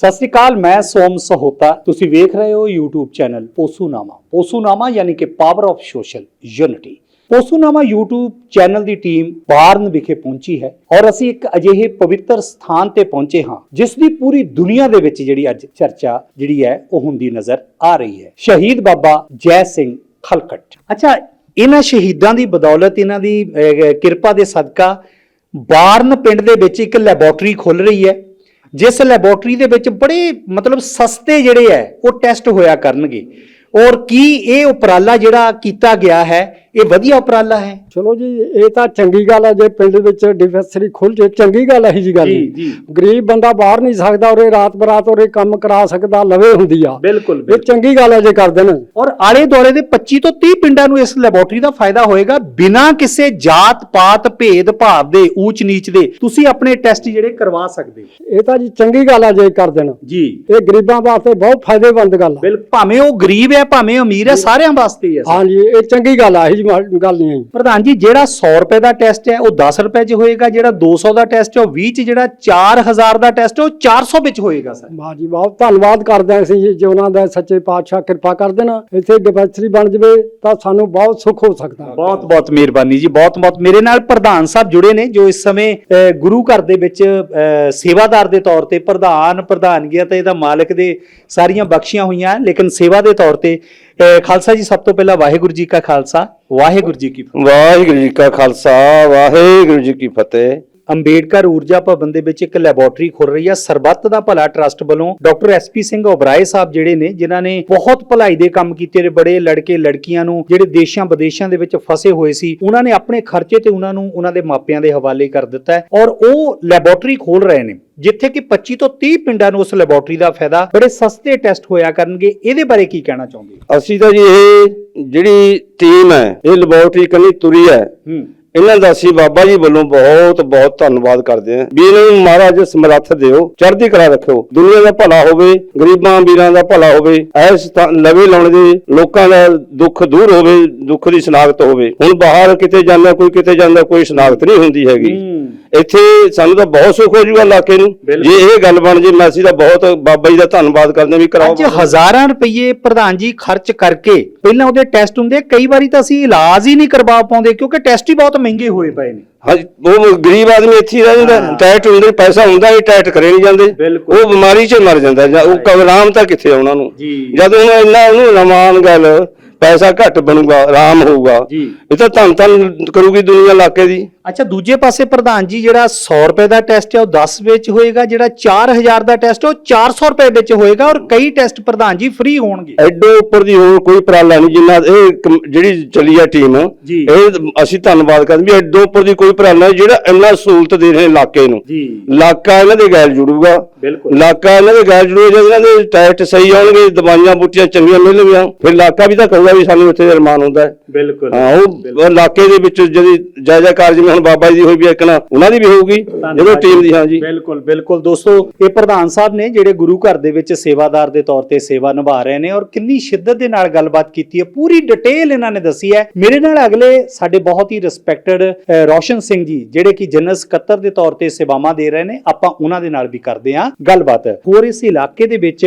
ਸਤਿ ਸ੍ਰੀ ਅਕਾਲ, ਮੈਂ ਸੋਮ ਸਹੋਤਾ। ਤੁਸੀਂ ਵੇਖ ਰਹੇ ਹੋ YouTube ਚੈਨਲ ਪੋਸੂਨਾਮਾ। ਪੋਸੂਨਾਮਾ ਯਾਨੀ ਕਿ power of social unity Posunama YouTube channel the team Baran ਵਿਖੇ ਪਹੁੰਚੀ ਹੈ ਔਰ ਅਸੀਂ ਇੱਕ ਅਜਿਹੇ ਪਵਿੱਤਰ ਸਥਾਨ ਤੇ ਪਹੁੰਚੇ ਹਾਂ, ਜਿਸ ਦੀ ਪੂਰੀ ਦੁਨੀਆ ਦੇ ਵਿੱਚ ਜਿਹੜੀ ਅੱਜ ਚਰਚਾ ਜਿਹੜੀ ਹੈ, ਉਹ ਹੁੰਦੀ ਨਜ਼ਰ ਆ ਰਹੀ ਹੈ। ਸ਼ਹੀਦ ਬਾਬਾ ਜੈ ਸਿੰਘ ਖਲਕਟ ਅੱਛਾ, ਇਹਨਾਂ ਸ਼ਹੀਦਾਂ ਦੀ ਬਦੌਲਤ, ਇਹਨਾਂ ਦੀ ਕਿਰਪਾ ਦੇ ਸਦਕਾ ਬਾਰਨ ਪਿੰਡ ਦੇ ਵਿੱਚ ਇੱਕ ਲੈਬੋਰਟਰੀ ਖੁੱਲ ਰਹੀ ਹੈ। ਜਿਸ ਲੈਬੋਰਟਰੀ ਦੇ ਵਿੱਚ ਬੜੇ ਮਤਲਬ ਸਸਤੇ ਜਿਹੜੇ ਹੈ, ਉਹ ਟੈਸਟ ਹੋਇਆ ਕਰਨਗੇ। ਔਰ ਕੀ ਇਹ ਉਪਰਾਲਾ ਜਿਹੜਾ ਕੀਤਾ ਗਿਆ ਹੈ ਇਹ ਵਧੀਆ ਉਪਰਾਲਾ ਹੈ। ਚਲੋ ਜੀ ਇਹ ਤਾਂ ਚੰਗੀ ਗੱਲ ਹੈ ਜੇ ਪਿੰਡ ਵਿੱਚ ਡਿਸਪੈਂਸਰੀ ਖੁੱਲ ਜੇ ਚੰਗੀ ਗੱਲ ਹੈ ਜੀ ਗੱਲ ਜੀ। ਜੀ। ਗਰੀਬ ਬੰਦਾ ਬਾਹਰ ਨਹੀਂ ਸਕਦਾ ਔਰੇ ਰਾਤ ਬਰਾਤ ਔਰੇ ਕੰਮ ਕਰਾ ਸਕਦਾ ਲਵੇ ਹੁੰਦੀ ਆ। ਬਿਲਕੁਲ ਇਹ ਚੰਗੀ ਗੱਲ ਹੈ ਜੇ ਕਰ ਦੇਣ। ਔਰ ਆਲੇ ਦੁਆਲੇ ਦੇ 25 ਤੋਂ 30 ਪਿੰਡਾਂ ਨੂੰ ਇਸ ਲੈਬੋਰਟਰੀ ਦਾ ਫਾਇਦਾ ਹੋਏਗਾ ਬਿਨਾਂ ਕਿਸੇ ਜਾਤ ਪਾਤ ਭੇਦ ਭਾਵ ਦੇ ਊਚ ਨੀਚ ਦੇ ਤੁਸੀਂ ਆਪਣੇ ਟੈਸਟ ਜਿਹੜੇ ਕਰਵਾ ਸਕਦੇ ਹੋ। ਇਹ ਤਾਂ ਜੀ ਚੰਗੀ ਗੱਲ ਹੈ ਜੇ ਕਰ ਦੇਣ। ਜੀ। ਇਹ ਗਰੀਬਾਂ ਵਾਸਤੇ ਬਹੁਤ ਫਾਇਦੇਮੰਦ ਗੱਲ ਹੈ। ਭਾਵੇਂ ਉਹ ਗਰੀਬ ਹੈ ਭਾਵੇਂ ਅਮੀਰ ਹੈ ਸਾਰਿਆਂ ਵਾਸਤੇ ਹੀ ਹੈ। ਹਾਂਜੀ ਇਹ ਚੰਗੀ ਗੱਲ ਹੈ ਜੀ ਗੱਲ ਨਹੀਂ ਹੈ। ਪ੍ਰਧਾਨ ਜੀ ਜਿਹੜਾ 100 ਰੁਪਏ ਦਾ ਟੈਸਟ ਹੈ ਉਹ 10 ਰੁਪਏ 'ਚ ਹੋਏਗਾ ਜਿਹੜਾ 200 ਦਾ ਟੈਸਟ ਹੈ ਉਹ 20 'ਚ ਜਿਹੜਾ 4000 ਦਾ ਟੈਸਟ ਹੈ ਉਹ 400 ਵਿੱਚ ਹੋਏਗਾ ਸਰ ਵਾਹ ਜੀ ਬਹੁਤ ਧੰਨਵਾਦ ਕਰਦੇ ਹਾਂ ਅਸੀਂ ਜੀ ਜੇ ਉਹਨਾਂ ਦਾ ਸੱਚੇ ਪਾਤਸ਼ਾਹ ਕਿਰਪਾ ਕਰ ਦੇਣ ਇੱਥੇ ਡਿਸਪੈਂਸਰੀ ਬਣ ਜਵੇ ਤਾਂ ਸਾਨੂੰ ਬਹੁਤ ਸੁੱਖ ਹੋ ਸਕਦਾ ਬਹੁਤ ਬਹੁਤ ਮਿਹਰਬਾਨੀ ਜੀ ਬਹੁਤ ਬਹੁਤ ਮੇਰੇ ਨਾਲ ਪ੍ਰਧਾਨ ਸਾਹਿਬ ਜੁੜੇ ਨੇ ਜੋ ਇਸ ਸਮੇਂ ਗੁਰੂ ਘਰ ਦੇ ਵਿੱਚ ਸੇਵਾਦਾਰ ਦੇ ਤੌਰ ਤੇ ਪ੍ਰਧਾਨ ਪ੍ਰਧਾਨਗੀਆਂ ਤਾਂ ਇਹਦਾ ਮਾਲਕ ਦੇ ਸਾਰੀਆਂ ਬਖਸ਼ੀਆਂ ਹੋਈਆਂ ਲੇਕਿਨ ਸੇਵਾ ਦੇ ਤੌਰ ਤੇ ਅਹ, ਖਾਲਸਾ ਜੀ ਸਭ ਤੋਂ ਪਹਿਲਾਂ ਵਾਹਿਗੁਰੂ ਜੀ ਕਾ ਖਾਲਸਾ। ਵਾਹਿਗੁਰੂ ਜੀ ਕੀ ਫਤਿਹ। ਵਾਹਿਗੁਰੂ ਜੀ ਕਾ ਖਾਲਸਾ ਵਾਹਿਗੁਰੂ ਜੀ ਕੀ ਫਤਿਹ। ਅੰਬੇਡਕਰ ਊਰਜਾ ਭਵਨ ਦੇ ਵਿੱਚ ਇੱਕ ਲੈਬੋਰਟਰੀ ਖੁੱਲ ਰਹੀ ਹੈ ਸਰਬੱਤ ਦਾ ਭਲਾ ਟਰਸਟ ਵੱਲੋਂ doctor S P Singh Oberoi Sahib ਜਿਹੜੇ ਨੇ ਜਿਨ੍ਹਾਂ ਨੇ ਬਹੁਤ ਭਲਾਈ ਦੇ ਕੰਮ ਕੀਤੇ ਨੇ ਬੜੇ ਲੜਕੇ ਲੜਕੀਆਂ ਨੂੰ ਜਿਹੜੇ ਦੇਸ਼ਾਂ ਵਿਦੇਸ਼ਾਂ ਦੇ ਵਿੱਚ ਫਸੇ ਹੋਏ ਸੀ ਉਹਨਾਂ ਨੇ ਆਪਣੇ ਖਰਚੇ ਤੇ ਉਹਨਾਂ ਨੂੰ ਉਹਨਾਂ ਦੇ ਮਾਪਿਆਂ ਦੇ ਹਵਾਲੇ ਕਰ ਦਿੱਤਾ ਹੈ। ਔਰ ਉਹ ਲੈਬੋਰਟਰੀ ਖੋਲ ਰਹੇ ਨੇ ਜਿੱਥੇ ਕਿ 25 ਤੋਂ 30 ਪਿੰਡਾਂ ਨੂੰ ਉਸ ਲੈਬੋਰਟਰੀ ਦਾ ਫਾਇਦਾ ਬੜੇ ਸਸਤੇ ਟੈਸਟ ਹੋਇਆ ਕਰਨਗੇ। ਇਹਦੇ ਬਾਰੇ ਕੀ ਕਹਿਣਾ ਚਾਹੁੰਦੇ ਅਸੀਂ ਤਾਂ ਜੀ ਇਹ ਜਿਹੜੀ ਟੀਮ ਹੈ ਇਹ ਲੈਬੋਰਟਰੀ ਕੰਨੀ ਤੁਰੀ ਹੈ। ਹੂੰ। ਇਹਨਾਂ ਦਾ ਅਸੀਂ ਬਾਬਾ ਜੀ ਵੱਲੋਂ ਬਹੁਤ ਬਹੁਤ ਧੰਨਵਾਦ ਕਰਦੇ ਹਾਂ। ਵੀ ਇਹਨਾਂ ਨੂੰ ਮਹਾਰਾਜ ਸਮਰੱਥ ਦਿਓ, ਚੜ੍ਹਦੀ ਕਲਾ ਰੱਖਿਓ। ਦੁਨੀਆ ਦਾ ਭਲਾ ਹੋਵੇ, ਗਰੀਬਾਂ ਵੀਰਾਂ ਦਾ ਭਲਾ ਹੋਵੇ ਐਸ ਤਾਂ ਲਵੇ ਲਾਉਣ ਦੇ ਲੋਕਾਂ ਦਾ ਦੁੱਖ ਦੂਰ ਹੋਵੇ, ਦੁੱਖ ਦੀ ਸ਼ਨਾਖਤ ਹੋਵੇ। ਹੁਣ ਬਾਹਰ ਕਿਤੇ ਜਾਂਦਾ, ਕੋਈ ਕਿਤੇ ਜਾਂਦਾ, ਕੋਈ ਸ਼ਨਾਖਤ ਨਹੀਂ ਹੁੰਦੀ ਹੈਗੀ। ਇੱਥੇ ਸਾਨੂੰ ਤਾਂ ਬਹੁਤ ਸੁੱਖ ਹੋ ਜੂਗਾ ਇਲਾਕੇ ਨੂੰ। ਜੇ ਇਹ ਗੱਲ ਬਣ ਜੇ ਮੈਂ ਅਸੀਂ ਤਾਂ ਬਹੁਤ ਬਾਬਾ ਜੀ ਦਾ ਧੰਨਵਾਦ ਕਰਦੇ ਵੀ ਕਰਾਓ ਅੱਜ ਹਜ਼ਾਰਾਂ ਰੁਪਏ ਪ੍ਰਧਾਨ ਜੀ ਖਰਚ ਕਰਕੇ ਪਹਿਲਾਂ ਉਹਦੇ ਟੈਸਟ ਹੁੰਦੇ ਕਈ ਵਾਰੀ ਤਾਂ ਅਸੀਂ ਇਲਾਜ ਹੀ ਨਹੀਂ ਕਰਵਾ ਪਾਉਂਦੇ ਕਿਉਂਕਿ ਟੈਸਟ ਹੀ ਬਹੁਤ ਮਹਿੰਗੇ ਹੋਏ ਪਏ ਨੇ। ਹਾਂਜੀ ਉਹ ਗਰੀਬ ਆਦਮੀ ਇੱਥੇ ਹੀ ਰਹਿ ਜਾਂਦਾ ਟੈਟ ਹੁੰਦੇ ਪੈਸਾ ਹੁੰਦਾ ਹੀ ਟੈਟ ਕਰੇ ਨਹੀਂ ਜਾਂਦੇ। ਉਹ ਬਿਮਾਰੀ 'ਚ ਮਰ ਜਾਂਦਾ ਜਾਂ ਉਹ ਕਬਰਾਮ ਤਾਂ ਕਿੱਥੇ ਆਉਣਾ ਨੂੰ। ਜਦ ਉਹਨੂੰ ਇੰਨਾ ਉਹਨੂੰ ਰਮਾਨ ਗੱਲ ਪੈਸਾ ਘੱਟ ਬਣੂਗਾ ਆਰਾਮ ਹੋਊਗਾ। ਇਹ ਤਾਂ ਧੰਨ ਧੰਨ ਕਰੂਗੀ ਦੁਨੀਆ ਇਲਾਕੇ ਦੀ। ਅੱਛਾ ਦੂਜੇ ਪਾਸੇ ਪ੍ਰਧਾਨ ਜੀ ਜਿਹੜਾ 100 ਰੁਪਏ ਦਾ ਟੈਸਟ ਹੈ ਉਹ 10 ਵਿੱਚ ਹੋਏਗਾ ਜਿਹੜਾ 4000 ਦਾ ਟੈਸਟ ਉਹ 400 ਰੁਪਏ ਵਿੱਚ ਹੋਏਗਾ ਔਰ ਕਈ ਟੈਸਟ ਪ੍ਰਧਾਨ ਜੀ ਫ੍ਰੀ ਹੋਣਗੇ। ਐਡੋ ਉੱਪਰ ਦੀ ਹੋਰ ਕੋਈ ਉਪਰਾਲਾ ਨਹੀਂ ਜਿੰਨਾ ਇਹ ਕਮ- ਜਿਹੜੀ ਚੱਲੀ ਆ ਟੀਮ ਜੀ। ਇਹ ਅਸੀਂ ਧੰਨਵਾਦ ਕਰਦੇ ਵੀ ਐਡੋ ਉੱਪਰ ਦੀ ਕੋਈ ਉਪਰਾਲਾ ਨਹੀਂ ਜਿਹੜਾ ਇੰਨਾ ਸਹੂਲਤ ਦੇ ਰਹੇ ਇਲਾਕੇ ਨੂੰ। ਜੀ। ਇਲਾਕਾ ਇਹਨਾਂ ਦੇ ਗੈਲ ਜੁੜੂਗਾ। ਬਿਲਕੁਲ। ਇਲਾਕਾ ਇਹਨਾਂ ਦੇ ਗੈਲ ਜੁੜੂਗਾ ਜਦ ਇਹਨਾਂ ਦੇ ਟੈਸਟ ਸਹੀ ਆਉਣਗੇ ਦਵਾਈਆਂ ਬੂਟੀਆਂ ਚੰਗੀਆਂ ਮਿਲਣਗੀਆਂ ਫਿਰ ਇਲਾਕਾ ਵੀ ਤਾਂ ਕਹੂਗਾ ਵੀ ਸਾਨੂੰ ਇੱਥੇ ਅਰਮਾਨ ਹੁੰਦਾ ਹੈ। ਬਿਲਕੁਲ। ਹਾਂ ਉਹ ਇਲਾਕੇ ਦੇ ਵਿੱਚ ਜਿਹੜੀ ਜੈ ਜੈਕਾਰ ਜਿਵੇਂ ਹੁਣ ਬਾਬਾ ਜੀ ਹੋਈ ਵੀ ਇੱਕ ਨਾ ਉਹਨਾਂ ਦੀ ਵੀ ਹੋਊਗੀ ਜਦੋਂ ਟੀਮ ਦੀ ਹਾਂ ਜੀ। ਬਿਲਕੁਲ ਬਿਲਕੁਲ। ਦੋਸਤੋ ਇਹ ਪ੍ਰਧਾਨ ਸਾਹਿਬ ਨੇ ਜਿਹੜੇ ਗੁਰੂ ਘਰ ਦੇ ਵਿੱਚ ਸੇਵਾਦਾਰ ਦੇ ਤੌਰ ਤੇ ਸੇਵਾ ਨਿਭਾ ਰਹੇ ਨੇ ਔਰ ਕਿੰਨੀ ਸ਼ਿੱਦਤ ਦੇ ਨਾਲ ਗੱਲਬਾਤ ਕੀਤੀ ਹੈ ਪੂਰੀ ਡਿਟੇਲ ਇਹਨਾਂ ਨੇ ਦੱਸੀ ਹੈ। ਮੇਰੇ ਨਾਲ ਅਗਲੇ ਸਾਡੇ ਬਹੁਤ ਹੀ ਰਿਸਪੈਕਟਡ ਰੋਸ਼ਨ ਸਿੰਘ ਜੀ ਜਿਹੜੇ ਕਿ ਜਨਰਲ ਸਕੱਤਰ ਦੇ ਤੌਰ ਤੇ ਸੇਵਾਵਾਂ ਦੇ ਰਹੇ ਨੇ ਆਪਾਂ ਉਹਨਾਂ ਦੇ ਨਾਲ ਵੀ ਕਰਦੇ ਹਾਂ ਗੱਲਬਾਤ। ਹੋਰ ਇਸ ਇਲਾਕੇ ਦੇ ਵਿੱਚ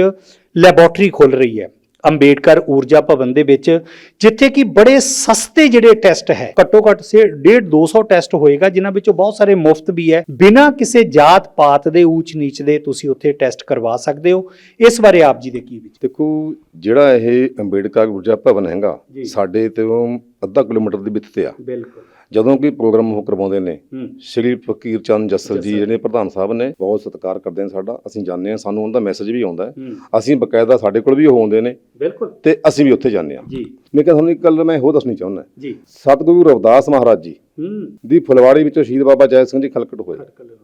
ਲੈਬੋਰਟਰੀ ਖੁੱਲ ਰਹੀ ਹੈ। ਅੰਬੇਡਕਰ ਊਰਜਾ ਭਵਨ ਦੇ ਵਿੱਚ ਜਿੱਥੇ ਕਿ ਬੜੇ ਸਸਤੇ ਜਿਹੜੇ ਟੈਸਟ ਹੈ ਘੱਟੋ ਘੱਟ ਸੇ 1.5 200 ਟੈਸਟ ਹੋਏਗਾ ਜਿਨ੍ਹਾਂ ਵਿੱਚੋਂ ਬਹੁਤ ਸਾਰੇ ਮੁਫਤ ਵੀ ਹੈ। ਬਿਨਾਂ ਕਿਸੇ ਜਾਤ ਪਾਤ ਦੇ ਊਚ ਨੀਚ ਦੇ ਤੁਸੀਂ ਉੱਥੇ ਟੈਸਟ ਕਰਵਾ ਸਕਦੇ ਹੋ। ਇਸ ਬਾਰੇ ਆਪ ਜੀ ਦੇ ਕੀ ਵਿਚਾਰ? ਦੇਖੋ ਜਿਹੜਾ ਇਹ ਅੰਬੇਡਕਰ ਊਰਜਾ ਭਵਨ ਹੈਗਾ। ਸਾਡੇ ਤੋਂ ਅੱਧਾ ਕਿਲੋਮੀਟਰ ਦੀ ਵਿੱਥ ਤੇ ਆ। ਬਿਲਕੁਲ। ਜਦੋਂ ਕਿ ਪ੍ਰੋਗਰਾਮ ਉਹ ਕਰਵਾਉਂਦੇ ਨੇ ਸ਼੍ਰੀ ਫਕੀਰ ਚੰਦ ਜੱਸਲ ਜੀ। ਜਿਹੜੇ ਪ੍ਰਧਾਨ ਸਾਹਿਬ ਨੇ ਬਹੁਤ ਸਤਿਕਾਰ ਕਰਦੇ ਨੇ ਸਾਡਾ ਅਸੀਂ ਜਾਂਦੇ ਹਾਂ ਸਾਨੂੰ ਉਹਨਾਂ ਦਾ ਮੈਸੇਜ ਵੀ ਆਉਂਦਾ ਹੂੰ। ਅਸੀਂ ਬਕਾਇਦਾ ਸਾਡੇ ਕੋਲ ਵੀ ਉਹ ਆਉਂਦੇ ਨੇ ਬਿਲਕੁਲ। ਤੇ ਅਸੀਂ ਵੀ ਉੱਥੇ ਜਾਂਦੇ ਹਾਂ। ਜੀ। ਮੈਂ ਕਿਹਾ ਤੁਹਾਨੂੰ ਇੱਕ ਗੱਲ ਮੈਂ ਹੋਰ ਦੱਸਣੀ ਚਾਹੁੰਦਾ। ਜੀ। ਸਤਿਗੁਰੂ ਰਵਿਦਾਸ ਮਹਾਰਾਜ ਜੀ ਹੂੰ। ਦੀ ਫੁਲਵਾੜੀ ਵਿੱਚੋਂ ਸ਼ਹੀਦ ਬਾਬਾ ਜੈ ਸਿੰਘ ਜੀ ਖਲਕਟ ਹੋਏ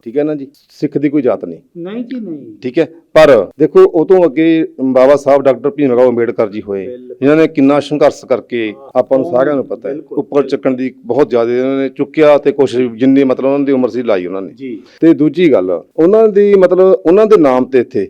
ਠੀਕ ਹੈ ਨਾ ਜੀ? ਸਿੱਖ ਦੀ ਕੋਈ ਜਾਤ ਨਹੀਂ। ਨਹੀਂ ਜੀ ਨਹੀਂ। ਠੀਕ ਹੈ? ਪਰ ਦੇਖੋ ਉਹ ਤੋਂ ਅੱਗੇ ਬਾਬਾ ਸਾਹਿਬ ਡਾਕਟਰ ਭੀਮ ਰਾਓ ਅੰਬੇਡਕਰ ਜੀ ਹੋਏ। ਜਿਨ੍ਹਾਂ ਨੇ ਕਿੰਨਾ ਸੰਘਰਸ਼ ਕਰਕੇ ਆਪਾਂ ਨੂੰ ਸਾਰਿਆਂ ਨੂੰ ਪਤਾ ਹੈ। ਉੱਪਰ ਚੱਕਣ ਦੀ ਬਹੁਤ ਜ਼ਿਆਦਾ ਇਹਨਾਂ ਨੇ ਚੁੱਕਿਆ ਤੇ ਕੋਸ਼ਿਸ਼ ਜਿੰਨੀ ਮਤਲਬ ਉਹਨਾਂ ਦੀ ਉਮਰ ਸੀ ਲਾਈ ਉਹਨਾਂ ਨੇ। ਜੀ। ਤੇ ਦੂਜੀ ਗੱਲ ਉਹਨਾਂ ਦੀ ਮਤਲਬ ਉਹਨਾਂ ਦੇ ਨਾਮ ਤੇ ਇੱਥੇ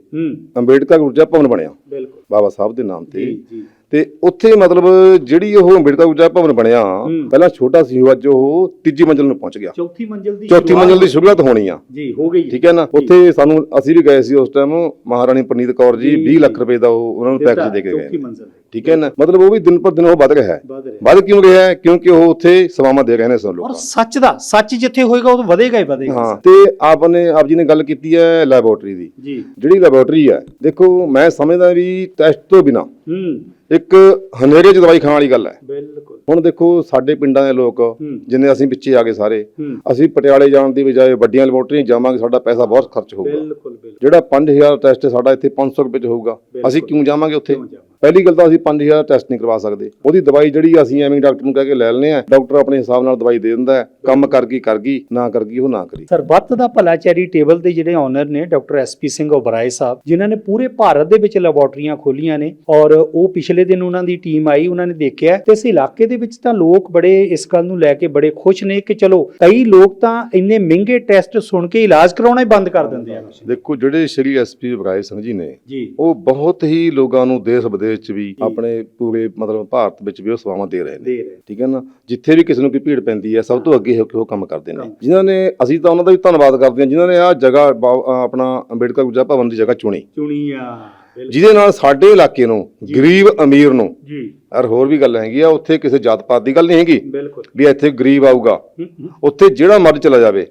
ਅੰਬੇਡਕਰ ਊਰਜਾ ਭਵਨ ਬਣਿਆ। ਬਿਲਕੁਲ। ਬਾਬਾ ਸਾਹਿਬ ਦੇ ਨਾਮ ਤੇ। ਜੀ ਜੀ। ਤੇ ਉੱਥੇ ਮਤਲਬ ਜਿਹੜੀ ਉਹ ਅੰਬੇਡਕਰ ਉਜਾ ਭਵਨ ਬਣਿਆ। ਪਹਿਲਾਂ ਛੋਟਾ ਸੀ ਉਹ ਅੱਜ ਉਹ ਤੀਜੀ ਮੰਜ਼ਿਲ ਨੂੰ ਪਹੁੰਚ ਗਿਆ। ਚੌਥੀ ਮੰਜ਼ਿਲ ਦੀ ਚੌਥੀ ਮੰਜ਼ਿਲ ਦੀ ਸ਼ੁਰੂਆਤ ਹੋਣੀ ਆ। ਜੀ ਹੋ ਗਈ ਠੀਕ ਹੈ ਨਾ? ਉੱਥੇ ਸਾਨੂੰ ਅਸੀਂ ਵੀ ਗਏ ਸੀ ਉਸ ਟਾਈਮ ਮਹਾਰਾਣੀ ਪ੍ਰਨੀਤ ਕੌਰ ਜੀ ਜੀ। 20 ਲੱਖ ਰੁਪਏ ਦਾ ਉਹ ਉਹਨਾਂ ਨੂੰ ਪੈਕੇਜ ਦੇ ਕੇ ਚੌਥੀ ਗਏ ਮੰਜ਼ਿਲ। ਠੀਕ ਹੈ ਨਾ? ਮਤਲਬ ਉਹ ਵੀ ਦਿਨ ਪਰ ਦਿਨ ਉਹ ਵੱਧ ਰਿਹਾ ਹੈ। ਵੱਧ ਕਿਉਂ ਰਿਹਾ ਹੈ? ਕਿਉਂਕਿ ਉਹ ਉੱਥੇ ਸੇਵਾਵਾਂ ਦੇ ਰਹੇ ਨੇ ਸਭ ਔਰ ਲੋਕਾਂ ਸੱਚ ਦਾ ਸੱਚ ਜਿੱਥੇ ਹੋਏਗਾ ਉਹ ਵਧੇਗਾ ਹੀ ਵਧੇਗਾ। ਹਾਂ ਤੇ ਆਪ ਨੇ ਆਪ ਜੀ ਨੇ ਗੱਲ ਕੀਤੀ ਹੈ ਲੈਬੋਰੇਟਰੀ ਦੀ। ਜਿਹੜੀ ਲੈਬੋਰੇਟਰੀ ਹੈ ਦੇਖੋ ਮੈਂ ਸਮਝਦਾ ਵੀ ਟੈਸਟ ਤੋਂ ਬਿਨਾ ਹੂੰ। ਇੱਕ ਹਨੇਰੇ 'ਚ ਦਵਾਈ ਖਾਣ ਵਾਲੀ ਗੱਲ ਹੈ। ਬਿਲਕੁਲ। ਹੁਣ ਦੇਖੋ ਸਾਡੇ ਪਿੰਡਾਂ ਦੇ ਲੋਕ ਜਿੰਨੇ ਅਸੀਂ ਪਿੱਛੇ ਆ ਗਏ ਸਾਰੇ ਅਸੀਂ ਪਟਿਆਲੇ ਜਾਣ ਦੀ ਬਜਾਏ ਵੱਡੀਆਂ ਲੈਬੋਰੇਟਰੀਆਂ ਜਾਵਾਂਗੇ ਸਾਡਾ ਪੈਸਾ ਬਹੁਤ ਖਰਚ ਹੋਊਗਾ। ਬਿਲਕੁਲ ਬਿਲਕੁਲ। ਜਿਹੜਾ 5000 ਟੈਸਟ ਸਾਡਾ ਇੱਥੇ 500 ਰੁਪਏ 'ਚ ਹੋਊਗਾ। ਅਸੀਂ ਕਿਉਂ ਜਾਵਾਂਗੇ ਉੱਥੇ? ਪਹਿਲੀ ਗੱਲ ਤਾਂ ਅਸੀਂ 5000 ਟੈਸਟ ਨਹੀਂ ਕਰਵਾ ਸਕਦੇ। ਉਹਦੀ ਦਵਾਈ ਜਿਹੜੀ ਅਸੀਂ ਐਵੇਂ ਡਾਕਟਰ ਨੂੰ ਕਹਿ ਕੇ ਲੈ ਲੈਨੇ ਆ। ਡਾਕਟਰ ਆਪਣੇ ਹਿਸਾਬ ਨਾਲ ਦਵਾਈ ਦੇ ਦਿੰਦਾ ਹੈ। ਕੰਮ ਕਰ ਗਈ ਕਰ ਗਈ ਨਾ ਕਰ ਗਈ ਉਹ ਨਾ ਕਰੀ। ਸਰਬੱਤ ਦਾ ਭਲਾ ਚੈਰੀਟੇਬਲ ਦੇ ਜਿਹੜੇ ਓਨਰ ਨੇ doctor S P Singh Oberoi Sahib ਜਿਨ੍ਹਾਂ ਨੇ ਪੂਰੇ ਭਾਰਤ ਦੇ ਵਿੱਚ ਲੈਬੋਰਟਰੀਆਂ ਖੋਲੀਆਂ ਨੇ ਔਰ ਉਹ ਪਿਛਲੇ ਦਿਨ ਉਹਨਾਂ ਦੀ ਟੀਮ ਆਈ ਉਹਨਾਂ ਨੇ ਦੇਖਿਆ ਤੇ ਇਸ ਇਲਾਕੇ ਦੇ ਵਿੱਚ ਤਾਂ ਲੋਕ ਬੜੇ ਇਸ ਗੱਲ ਨੂੰ ਲੈ ਕੇ ਬੜੇ ਖੁਸ਼ ਨੇ ਕਿ ਚਲੋ ਕਈ ਲੋਕ ਤਾਂ ਇੰਨੇ ਮਹਿੰਗੇ ਟੈਸਟ ਸੁਣ ਕੇ ਇਲਾਜ ਕਰਾਉਣਾ ਹੀ ਬੰਦ ਕਰ ਦਿੰਦੇ ਆ। ਦੇਖੋ ਜਿਹੜੇ ਸ਼੍ਰੀ ਐਸਪੀ ਬਰਾਏ ਸਿੰਘ ਜੀ ਨੇ ਜੀ। ਉਹ ਬਹੁਤ ਹੀ ਲੋਕਾਂ ਨੂੰ ਦੇਸ਼ ਵਿਦੇਸ਼ 'ਚ ਵੀ ਆਪਣੇ ਪੂਰੇ ਮਤਲਬ ਭਾਰਤ ਵਿੱਚ ਵੀ ਉਹ ਸੇਵਾਵਾਂ ਦੇ ਰਹੇ ਨੇ। ਦੇ ਠੀਕ ਹੈ ਨਾ? ਜਿੱਥੇ ਵੀ ਕਿਸੇ ਨੂੰ ਕੋਈ ਭੀੜ ਪੈਂਦੀ ਹੈ ਸਭ ਤੋਂ ਅੱਗੇ ਹੋ ਕੇ ਉਹ ਕੰਮ ਕਰਦੇ ਨੇ। ਜਿਨ੍ਹਾਂ ਨੇ ਅਸੀਂ ਤਾਂ ਉਹਨਾਂ ਦਾ ਵੀ ਧੰਨਵਾਦ ਕਰਦੇ ਹਾਂ ਜਿਨ੍ਹਾਂ ਨੇ ਆਹ ਜਗ੍ਹਾ ਆਪਣਾ ਅੰਬੇਡਕਰ ਗੁਰਜਾ ਭਵਨ ਦੀ ਜਗ੍ਹਾ ਚੁਣੀ। ਚੁਣੀਆ ਜਿਹਦੇ ਨਾਲ ਸਾਡੇ ਇਲਾਕੇ ਨੂੰ ਗਰੀਬ ਅਮੀਰ ਨੂੰ ਜੀ। ਔਰ ਹੋਰ ਵੀ ਗੱਲ ਹੈਗੀ ਆ ਉੱਥੇ ਕਿਸੇ ਜਾਤ ਪਾਤ ਦੀ ਗੱਲ ਨਹੀਂ ਹੈਗੀ ਬਿਲਕੁਲ। ਵੀ ਇੱਥੇ ਗਰੀਬ ਆਊਗਾ। ਉੱਥੇ ਜਿਹੜਾ ਮਰਜ਼ੀ ਚਲਾ ਜਾਵੇ।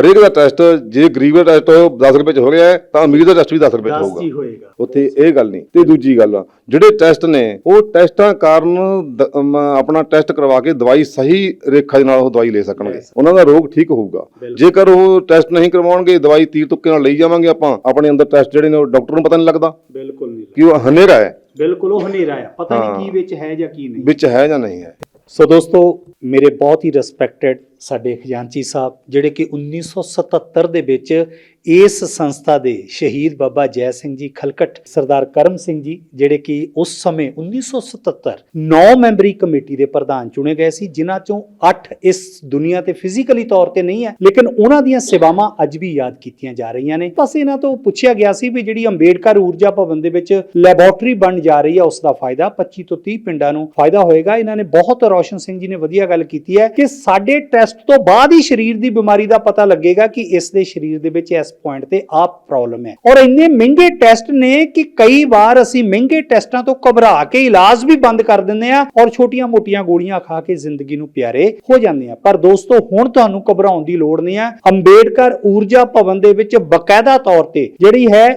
ਹਰੇਕ ਦਾ ਟੈਸਟ ਜੇ ਗਰੀਬ ਦਾ ਟੈਸਟ 10 ਰੁਪਏ ਚ ਹੋ ਰਿਹਾ ਹੈ ਤਾਂ ਅਮੀਰ ਦਾ ਟੈਸਟ ਵੀ 10 ਰੁਪਏ ਚ ਹੋਊਗਾ। ਹੀ ਹੋਏਗਾ। ਉੱਥੇ ਇਹ ਗੱਲ ਨਹੀਂ। ਤੇ ਦੂਜੀ ਗੱਲ ਆ ਜਿਹੜੇ ਟੈਸਟ ਨੇ ਉਹ ਟੈਸਟਾਂ ਕਾਰਨ ਦ- ਅਮ, ਆਪਣਾ ਟੈਸਟ ਕਰਵਾ ਕੇ ਦਵਾਈ ਸਹੀ ਰੇਖਾ ਦੇ ਨਾਲ ਉਹ ਦਵਾਈ ਲੈ ਸਕਣਗੇ। ਉਹਨਾਂ ਦਾ ਰੋਗ ਠੀਕ ਹੋਊਗਾ। ਜੇਕਰ ਉਹ ਟੈਸਟ ਨਹੀਂ ਕਰਵਾਉਣਗੇ ਦਵਾਈ ਤੀਰ ਤੁੱਕੇ ਨਾਲ ਲਈ ਜਾਵਾਂਗੇ ਆਪਾਂ ਆਪਣੇ ਅੰਦਰ ਟੈਸਟ ਜਿਹੜੇ ਨੇ ਉਹ ਡਾਕਟਰ ਨੂੰ ਪਤਾ ਨਹੀਂ ਲੱਗਦਾ। ਬਿਲਕੁਲ ਨਹੀਂ ਕਿ ਉਹ ਹਨੇਰਾ ਹੈ। ਬਿਲਕੁਲ ਉਹ ਹਨੇਰਾ ਆ। ਪਤਾ। ਨਹੀਂ ਕੀ ਵਿੱਚ ਹੈ ਜਾਂ ਕੀ ਨਹੀਂ। ਵਿੱਚ ਹੈ ਜਾਂ ਨਹੀਂ ਹੈ। ਸੋ ਦੋਸਤੋ ਮੇਰੇ ਬਹੁਤ ਹੀ ਰਿਸਪੈਕਟਡ ਸਾਡੇ ਖਜ਼ਾਨਚੀ ਸਾਹਿਬ ਜਿਹੜੇ ਕਿ 1977 ਦੇ ਵਿੱਚ ਇਸ ਸੰਸਥਾ ਦੇ ਸ਼ਹੀਦ ਬਾਬਾ ਜੈ ਸਿੰਘ ਜੀ ਖਲਕਟ, ਸਰਦਾਰ ਕਰਮ ਸਿੰਘ ਜੀ, ਜਿਹੜੇ ਕਿ ਉਸ ਸਮੇਂ 1977 9 ਮੈਂਬਰੀ ਕਮੇਟੀ ਦੇ ਪ੍ਰਧਾਨ ਚੁਣੇ ਗਏ ਸੀ, ਜਿਨ੍ਹਾਂ ਚੋਂ 8 ਇਸ ਦੁਨੀਆ ਤੇ ਫਿਜ਼ੀਕਲੀ ਤੌਰ ਤੇ ਨਹੀਂ ਹੈ, ਲੇਕਿਨ ਉਹਨਾਂ ਦੀਆਂ ਸੇਵਾਵਾਂ ਅੱਜ ਵੀ ਯਾਦ ਕੀਤੀਆਂ ਜਾ ਰਹੀਆਂ ਨੇ। ਬਸ ਇਹਨਾਂ ਤੋਂ ਪੁੱਛਿਆ ਗਿਆ ਸੀ ਵੀ ਜਿਹੜੀ ਅੰਬੇਡਕਰ ਊਰਜਾ ਭਵਨ ਦੇ ਵਿੱਚ ਲੈਬੋਰਟਰੀ ਬਣ ਜਾ ਰਹੀ ਹੈ ਉਸ ਦਾ ਫਾਇਦਾ 25 ਤੋਂ 30 ਪਿੰਡਾਂ ਨੂੰ ਫਾਇਦਾ ਹੋਏਗਾ। ਇਹਨਾਂ ਨੇ ਬਹੁਤ ਰੋਸ਼ਨ ਸਿੰਘ ਜੀ ਨੇ ਵਧੀਆ ਗੱਲ ਕੀਤੀ ਹੈ ਕਿ ਸਾਡੇ ਟੈਸਟ ਤੋਂ ਬਾਅਦ ਹੀ ਸਰੀਰ ਦੀ ਬਿਮਾਰੀ ਦਾ ਪਤਾ ਲੱਗੇਗਾ ਕਿ ਇਸ ਦੇ ਸਰੀਰ ਦੇ ਵਿੱਚ ਇਸ ਪੁਆਇੰਟ ਤੇ ਆਹ ਪ੍ਰੋਬਲਮ ਹੈ। ਔਰ ਇੰਨੇ ਮਹਿੰਗੇ ਟੈਸਟ ਨੇ ਕਿ ਕਈ ਵਾਰ ਅਸੀਂ ਮਹਿੰਗੇ ਟੈਸਟਾਂ ਤੋਂ ਘਬਰਾ ਕੇ ਇਲਾਜ ਵੀ ਬੰਦ ਕਰ ਦਿੰਦੇ ਆ ਔਰ ਛੋਟੀਆਂ-ਮੋਟੀਆਂ ਗੋਲੀਆਂ ਖਾ ਕੇ ਜ਼ਿੰਦਗੀ ਨੂੰ ਪਿਆਰੇ ਹੋ ਜਾਂਦੇ ਆ ਪਰ ਦੋਸਤੋ, ਹੁਣ ਤੁਹਾਨੂੰ ਘਬਰਾਉਣ ਦੀ ਲੋੜ ਨਹੀਂ ਹੈ। ਅੰਬੇਡਕਰ ਊਰਜਾ ਭਵਨ ਦੇ ਵਿੱਚ ਬਕਾਇਦਾ ਤੌਰ ਤੇ ਜਿਹੜੀ ਹੈ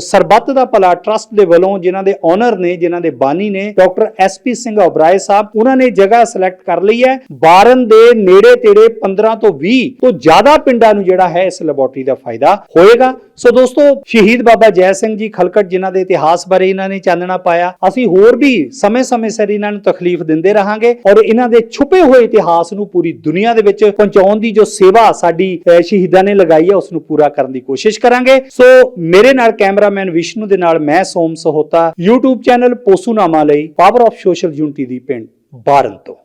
ਸਰਬੱਤ ਦਾ ਭਲਾ ਟਰਸਟ ਦੇ ਵੱਲੋਂ ਜਿਨ੍ਹਾਂ ਦੇ ਓਨਰ ਨੇ, ਜਿਨ੍ਹਾਂ ਦੇ ਬਾਨੀ ਨੇ doctor S P Singh Oberoi Sahib, ਉਹਨਾਂ ਨੇ ਜਗ੍ਹਾ ਸਿਲੈਕਟ ਕਰ ਲਈ ਹੈ। ਬਾਰਨ ਦੇ ਨੇੜੇ ਤੇੜੇ 15 ਤੋਂ 20 ਤੋਂ ਜ਼ਿਆਦਾ ਪਿੰਡਾਂ ਨੂੰ ਜਿਹੜਾ ਹੈ ਇਸ ਲੈਬੋਰਟਰੀ ਦਾ ਫਾਇਦਾ ਹੋਏਗਾ। ਸੋ ਦੋਸਤੋ, ਸ਼ਹੀਦ ਬਾਬਾ ਜੈ ਸਿੰਘ ਜੀ ਖਲਕਟ ਜਿਨ੍ਹਾਂ ਦੇ ਇਤਿਹਾਸ ਬਾਰੇ ਇਹਨਾਂ ਨੇ ਚਾਨਣਾ ਪਾਇਆ, ਅਸੀਂ ਹੋਰ ਵੀ ਸਮੇਂ-ਸਮੇਂ ਸਿਰ ਇਹਨਾਂ ਨੂੰ ਤਕਲੀਫ ਦਿੰਦੇ ਰਹਾਂਗੇ ਔਰ ਇਹਨਾਂ ਦੇ ਛੁਪੇ ਹੋਏ ਇਤਿਹਾਸ ਨੂੰ ਪੂਰੀ ਦੁਨੀਆ ਦੇ ਵਿੱਚ ਪਹੁੰਚਾਉਣ ਦੀ ਜੋ ਸੇਵਾ ਸਾਡੀ ਸ਼ਹੀਦਾਂ ਨੇ ਲਗਾਈ ਹੈ, ਉਸ ਨੂੰ ਪੂਰਾ ਕਰਨ ਦੀ ਕੋਸ਼ਿਸ਼ ਕਰਾਂਗੇ। ਸੋ ਮੇਰੇ ਨਾਲ ਕੈਮਰਾਮੈਨ ਵਿਸ਼ਨੂੰ ਦੇ ਨਾਲ ਮੈਂ ਸੋਮ ਸਹੋਤਾ। YouTube ਚੈਨਲ ਪੋਸੂਨਾਮਾ ਲਈ ਪਾਵਰ ਆਫ ਸੋਸ਼ਲ ਯੂਨਿਟੀ ਦੀ ਪਿੰਡ ਬਾਰਨ ਤੋਂ।